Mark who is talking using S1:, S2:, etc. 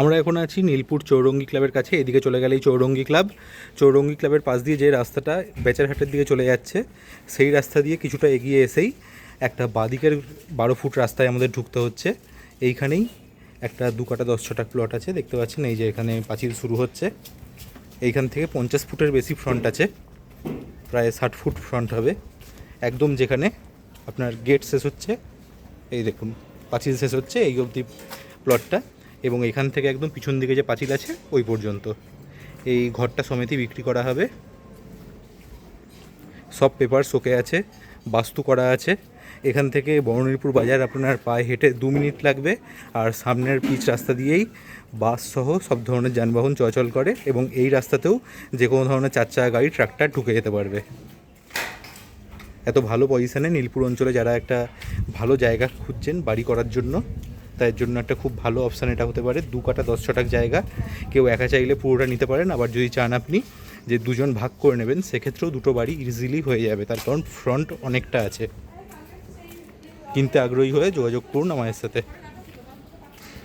S1: আমরা এখন আছি নীলপুর চৌরঙ্গি ক্লাবের কাছে, এদিকে চলে গেলেই চৌরঙ্গি ক্লাব। চৌরঙ্গি ক্লাবের পাশ দিয়ে যে রাস্তাটা বেচারহাটের দিকে চলে যাচ্ছে, সেই রাস্তা দিয়ে কিছুটা এগিয়ে এসেই একটা বাদিকের বারো ফুট রাস্তায় আমাদের ঢুকতে হচ্ছে। এইখানেই একটা দু কাটা দশ ছটা প্লট আছে, দেখতে পাচ্ছেন? এই যে এখানে পাঁচিল শুরু হচ্ছে। এইখান থেকে পঞ্চাশ ফুটের বেশি ফ্রন্ট আছে। প্রায় ষাট ফুট ফ্রন্ট হবে। একদম যেখানে আপনার গেট শেষ হচ্ছে, এই দেখুন, পাঁচিল শেষ হচ্ছে, এই অবধি প্লটটা এবং এখান থেকে একদম পিছন দিকে যে পাঁচিল আছে, ওই পর্যন্ত। এই ঘরটা সমেতই বিক্রি করা হবে। সব পেপার শোকে আছে, বাস্তু করা আছে। এখান থেকে বর্ণনীপুর বাজার আপনার পায়ে হেঁটে দু মিনিট লাগবে, আর সামনের পিচ রাস্তা দিয়েই বাস সহ সব ধরনের যানবাহন চলাচল করে এবং এই রাস্তাতেও যে কোনো ধরনের চার চাকা গাড়ি, ট্রাক্টর ঢুকে যেতে পারবে। এত ভালো পজিশানে নীলপুর অঞ্চলে যারা একটা ভালো জায়গা খুঁজছেন বাড়ি করার জন্য তার জন্য একটা খুব ভালো অপশান এটা হতে পারে। দু কাটা দশ ছটাক জায়গা। কেউ একা চাইলে পুরোটা নিতে পারেন। আবার যদি চান আপনি যে দুজন ভাগ করে নেবেন, সেক্ষেত্রেও দুটো বাড়ি ইজিলি হয়ে যাবে। তার কারণ ফ্রন্ট অনেকটা আছে। কিনতে আগ্রহী হয়ে যোগাযোগ করুন আমাদের সাথে।